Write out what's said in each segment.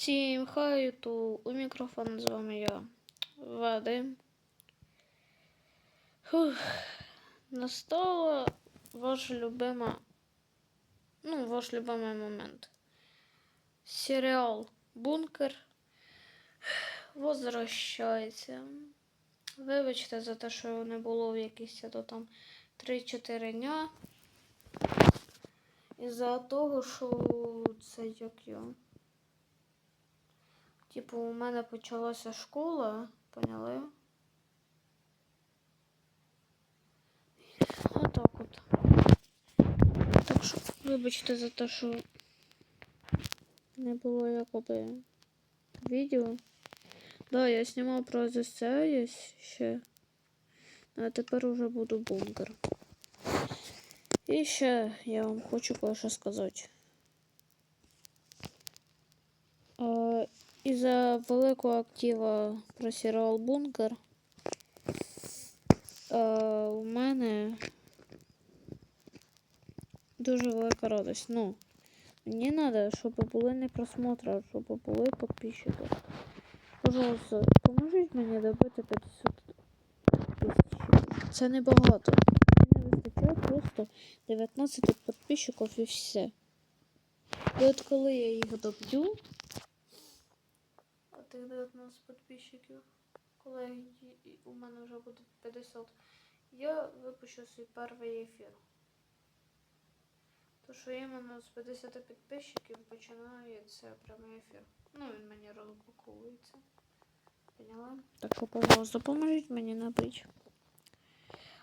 Всім хай, у мікрофон з вами я, Вадим. Настала ваша любима, ну, ваш любимий момент. Серіал Бункер возвращається. Вибачте за те, що не було в якісь то там 3-4 дня. Із-за того, що це як я. Типу, у мене почалася школа, поняли? Отак от. Так що, вибачте за те, що не було якоби відео. Да, я знімав про ЗСС ще. А тепер уже буду бункер. І ще я вам хочу кое-що сказати. Е, із-за великого актива про серіал Бункер е, у мене дуже велика радость. Ну, мені треба, щоб були не просмотри, а щоб були підписчики. Пожалуйста, поможіть мені добити 50 тисяч. Це небагато. Мені не вистачає просто 19 підписчиків і все. І от коли я їх доб'ю, тих 19 підписчиків, коли у мене вже буде 50, я випущу свій перший ефір. То що іменно з 50 підписчиків починається прямий ефір. Ну, він мені розблоковується. Поняла? Так що, пожалуйста, поможіть мені набити.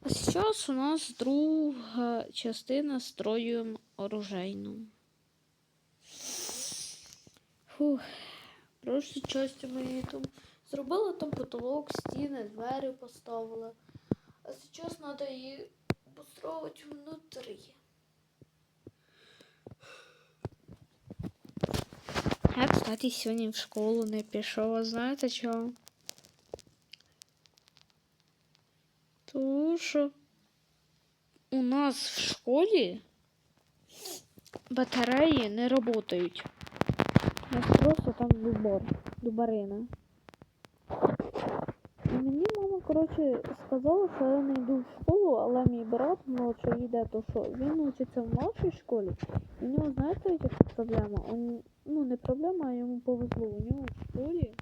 А зараз у нас друга частина строюємо оружейну. Фух. Часті ми її там зробили там потолок, стіни, двері поставили. А зараз треба її построїти внутрі. Я, кстати, сьогодні в школу не пішов, знаєте чого? Тому що у нас в школі батареї не працюють. Нас там дубор, дубарина. І мені мама, коротше, сказала, що я не йду в школу, але мій брат молодший йде, то що він учиться в нашій школі. І у нього, знаєте, яка проблема? Он, ну, не проблема, а йому повезло. У нього в школі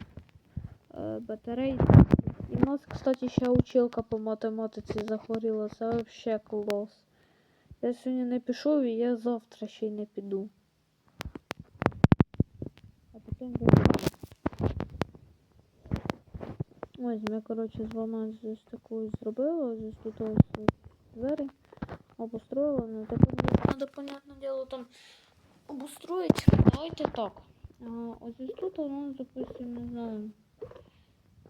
е, батарей. І в нас, кстати, ще училка по математиці захворіла. Це взагалі клас. Я сьогодні не пішов і я завтра ще й не піду. Буду. Ось ми, коротше, з вами здесь таку зробили, здесь тут ось двері обустроїли. Ну, тепер треба, понятне діло, там обустроїть. Давайте так. А, ось тут у допустим, не знаю,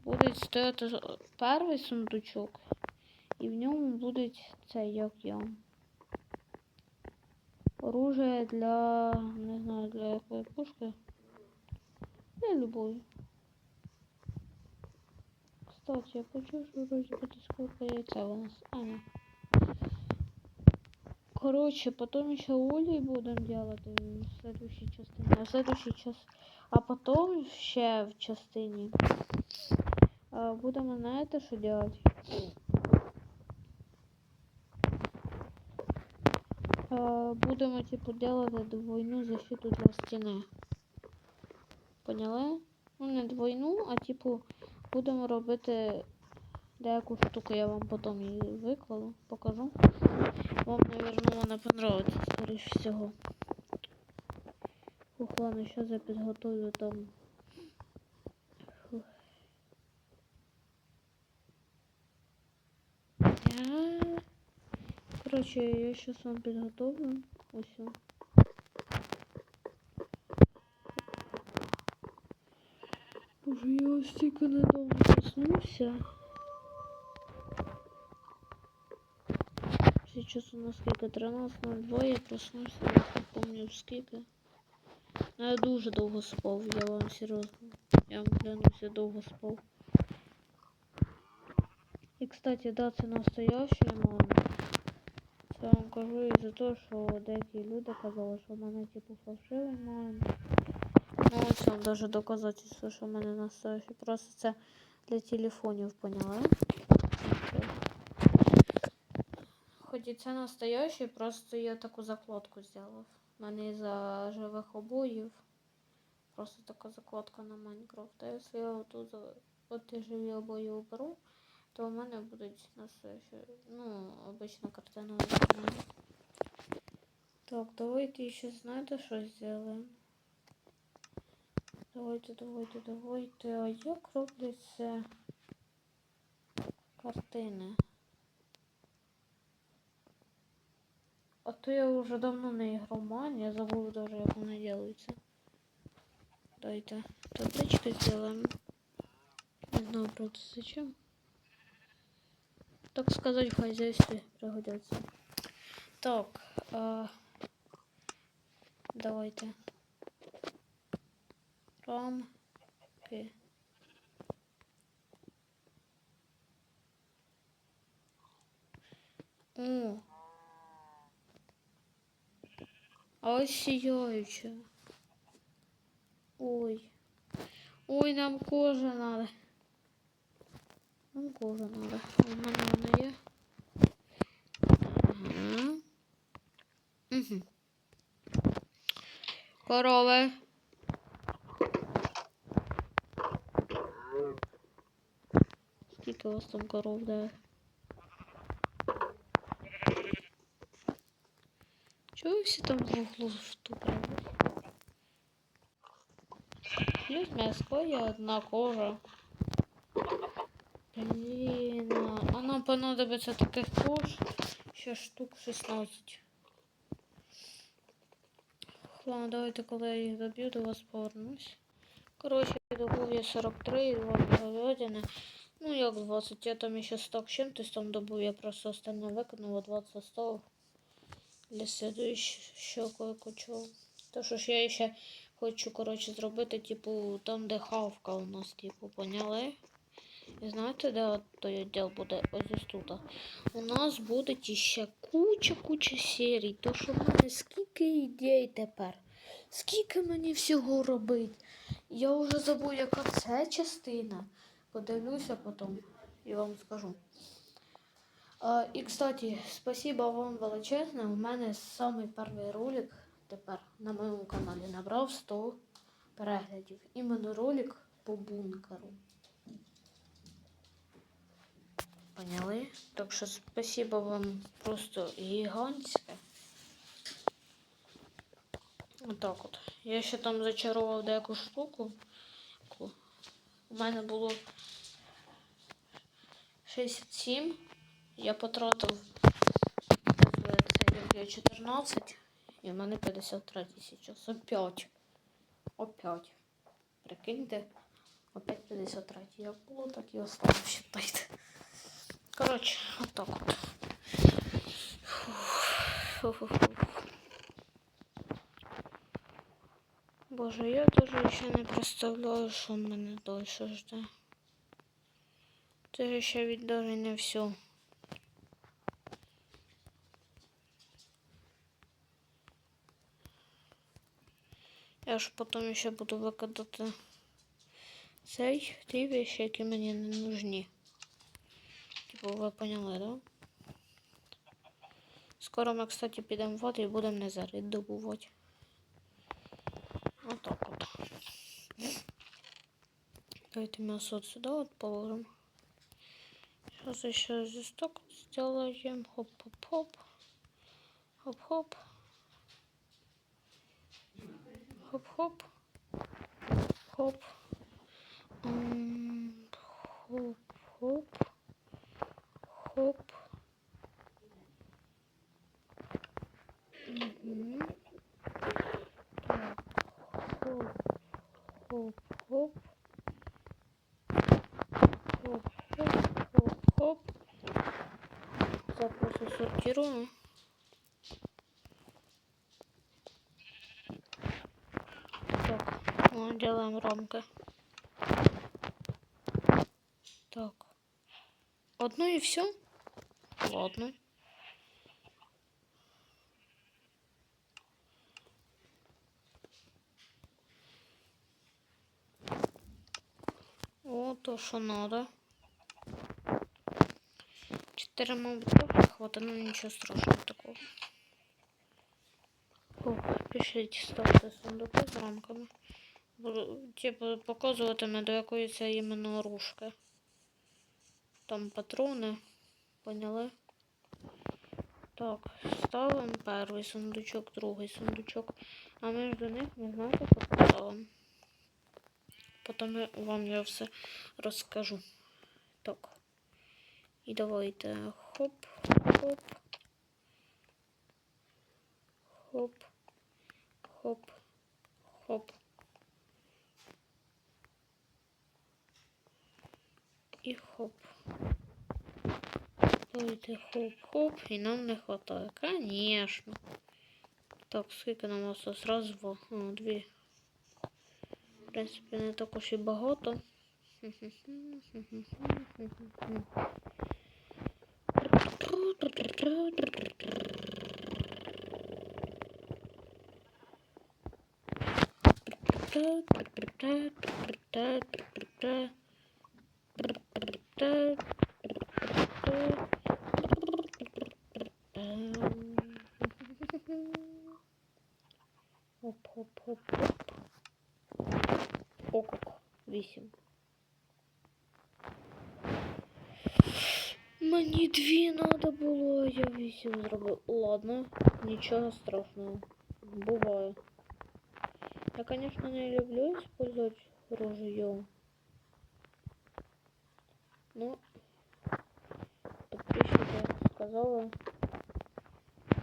буде стояти перший сундучок, і в ньому буде цей, як я. Оружие для, не знаю, для якої пушки. Для любої. Кстати, я почув, вроде бы сколько яйца у нас. А, нет. Короче, потом еще улей будем делать э, в следующей частине. А в следующей час... А потом ще в частині. А, будемо знаєте, що делать? Будемо, типу, делать двойну защиту для стіни. Поняли? Ну, не двойну, а типу, будемо робити деяку штуку, я вам потім її викладу, покажу. Вам, наверное, вона понравиться, скоріш всього. Ух, ладно, зараз я підготовлю там. Короче, я сейчас вам підготовлю. Ось. Боже, я ось тільки недавно проснувся. Сейчас у нас скільки 13.02, я проснувся, я не помню скільки. Ну, я дуже довго спав, я вам серйозно. Я вам клянусь, я довго спав. І, кстати, да, це настоящая мама. Це вам кажу із-за того, що деякі люди казали, що в мене типу фальшивий мама. Вам даже доказательство, що в мене настоящий. Просто це для телефонів, поняла? Хоч і це настоящий, просто я таку закладку зробив. У мене із-за живих обоїв. Просто така закладка на Майнкрафт. А якщо я отут за- от живі обої уберу, то у мене будуть настоящі, ну, обична картина. Так, давайте ще знаєте, що зробимо? Давайте, давайте, давайте. А як робляться картини? А то я уже давно не игроман, я забыл даже, как она делается. Дайте таблички сделаем. Не знаю, правда, зачем. Так сказать, в хозяйстве пригодятся. Так, а... давайте. Рамки. О, а ось сіяюча. Ой. Ой, нам кожа надо. Нам кожа надо. У мене вона є. Ага. Угу. Корови. Скільки у вас там коров, да? Чого ви всі там в углу штукали? Плюс м'яско є одна кожа. Блін, а нам понадобиться таких кож ще штук 16. Ладно, давайте, коли я їх доб'ю, до вас повернусь. Коротше, добув я 43 і 2 говядини. Ну, як 20, я там ще 100 чим-то там добув, я просто остальне виконала, 20 оставив для следующего кое-чого. То що ж я ще хочу, коротше, зробити, типу, там, де хавка у нас, типу, поняли? І знаєте, де от той відділ буде ось тут? У нас буде ще куча-куча серій. То що в мене скільки ідей тепер? Скільки мені всього робити? Я вже забув, яка це частина. Подивлюся потім і вам скажу. А, і, кстати, спасибо вам величезне. У мене самий перший ролик тепер на моєму каналі набрав 100 переглядів. Іменно ролик по бункеру. Поняли? Так що спасибо вам просто гігантське. Отак от. Я ще там зачарував деяку штуку. У мене було 67. Я потратив це 14 і в мене 53 сейчас. Опять. Опять. Прикиньте. Опять 53. Як було, так і осталось, считайте. Коротше, отак от. Фу-фу-фу. Боже, я даже ще не представляю, що мене далі жде. Це ще від даже не все. Я ж потім ще буду викидати цей ті вещи, які мені не нужні. Типу, ви поняли, да? Скоро ми, кстати, підемо в воду і будемо незарит добувати. Давайте мясо вот сюда вот положим. Сейчас еще здесь так сделаем. Хоп-хоп-хоп. Хоп-хоп. Хоп-хоп. Хоп. Хоп-хоп. Хоп. Так, мы делаем рамки. Так. Одно и все? Ладно. О, то що надо. Чотири, мабуть, трохи хватить, ну нічого страшного такого. О, пішліть ставте сундуки з рамками. Типу, показуватиме, до якої це іменно ружки. Там патрони. Поняли? Так, ставимо перший сундучок, другий сундучок. А між них ми знаєте, що поставимо? Потім вам я все розкажу. Так. І давайте хоп, хоп. Хоп. Хоп. Хоп. І хоп. Давайте хоп-хоп, і нам не хватає. Конечно. Так, скільки нам осталось? Раз, два, о, дві. В принципі, не також і багато. Хоп, хоп, хоп, хоп. Окок. Вісім. Мені дві надо було, я вісім зробив. Ладно, нічого страшного. Буває. Я, конечно, не люблю использовать ружье. Но подписчики сказала,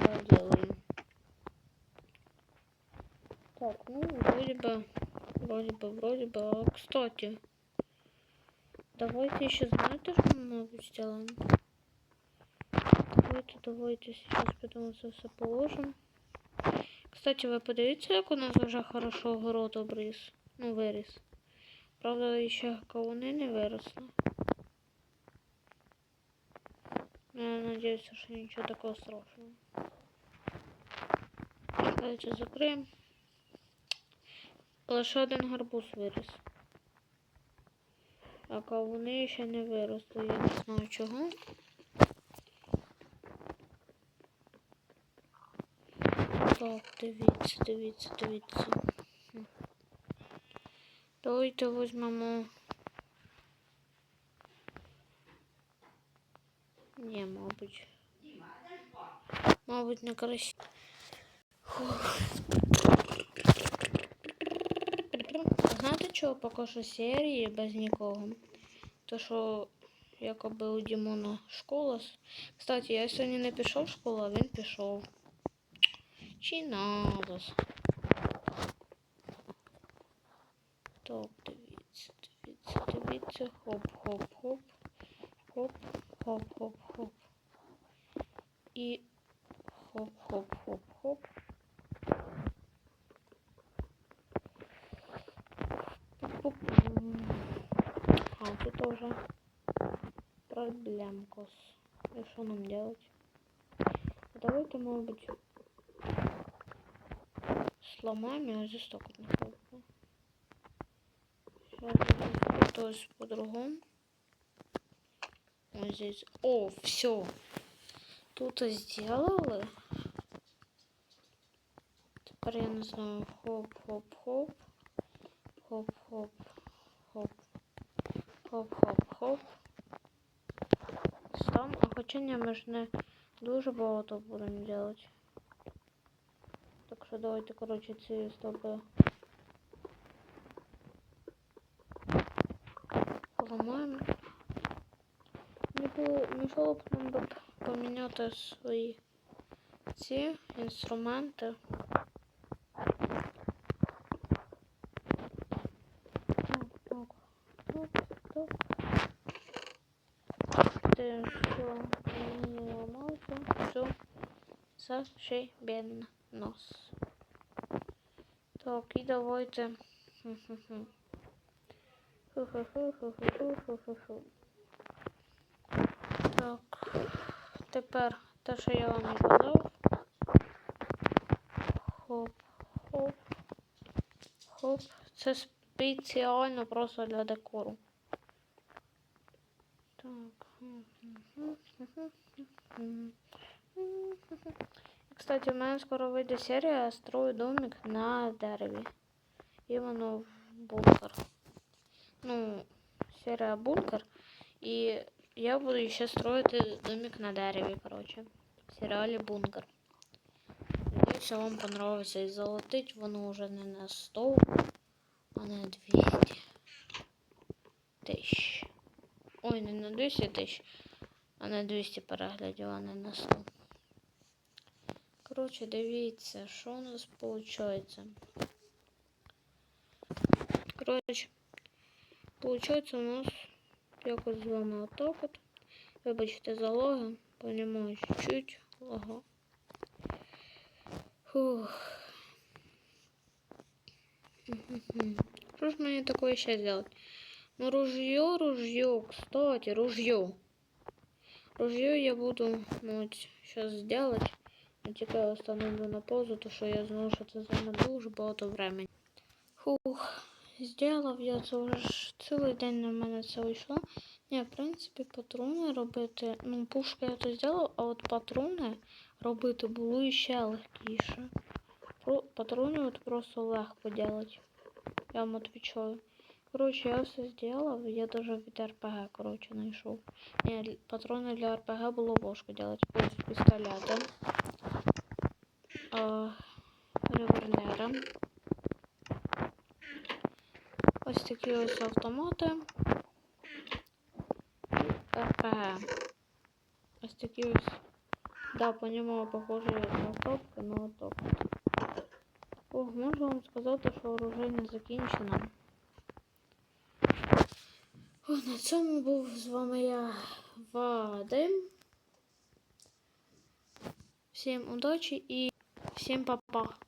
я делаю. Так, ну, вроде бы, вроде бы, вроде бы. А, кстати, давайте еще знаете, что мы могу сделаем? Давайте, давайте сейчас потом це все положим. Кстати, ви подивіться, як у нас вже хорошо город обріс. Ну, виріс. Правда, ще кавуни не виросли. Я надіюся, що нічого такого страшного. Давайте закриємо. Лише один гарбуз виріс. А кавуни ще не виросли, я не знаю чого. Так, дивіться, дивіться, дивіться. Давайте візьмемо. Ні, мабуть. Мабуть, не красиво. Знаєте, чого поки що серії без нікого? То що якоби у Дімона школа. Кстати, я сьогодні не пішов в школу, а він пішов. Чи надо? Так, дивіться, дивіться, дивіться. Хоп, хоп, І хоп, хоп, хоп, хоп. Пу-пу-пум. А, тут уже проблемкос. И что нам делать? Давайте, может быть, сломаем, я здесь вот не хлопну. Сейчас то по-другому. Вот здесь. О, все Тут и сделали. Теперь я не знаю. Хоп, хоп, хоп. Хоп, хоп, хоп. Хоп, хоп, хоп. Сам, а хоча ні, ми ж не дуже багато будемо робити. Так що давайте, коротше, ці стопи поламаємо. Не було, мішало б нам би Поміняти свої ці інструменти. Те, що мені ламався, все зашибен нос. Так, і давайте. Ху-ху-ху. Ху-ху-ху-ху-ху-ху-ху-ху. Так, тепер те, що я вам і казав. Хоп, хоп, хоп. Це спеціально просто для декору. Так. Кстати, у мене скоро вийде серія «Строю домик на дереві. Іменно в бункер. Ну, серія бункер. І я буду ще строїти домик на дереві, коротше. В серіалі бункер. Надіюся, вам понравиться. І золотить воно вже не на 100, а на 200 тисяч. Ой, не на 200 тисяч, а на 200 переглядів, а не на 100. Коротше, дивіться, що у нас виходить. Коротше, виходить у нас якось з вами отак от. Вибачте за логи, понімаю чуть-чуть. Ага. Фух. Что ж мне такое сейчас сделать? Ну, ружье, ружье, кстати, ружье. Ружье я буду, ну, вот, сейчас сделать. Я тільки остановлю на паузу, то що я знаю, що це займе дуже багато времени. Фух, сделав я це вже цілий день на мене це вийшло. Ні, в принципі, патрони робити. Ну, пушки я то зробив, а от патрони робити було іще легкіше. Патрони от просто легко делать. Я вам отвечаю. Короче, я все сделал, я даже від РПГ, короче, знайшов. Ні, патрони для РПГ було важко делать. Ось пістолети. А, револьвери. Ось такі ось автомати. РПГ. Ось. Да, по ньому похоже на топки, но топ. Ох, можу вам сказати, що оружие закінчено. О, на цьому був з вами я Вадим. Всім удачі і всім па-па.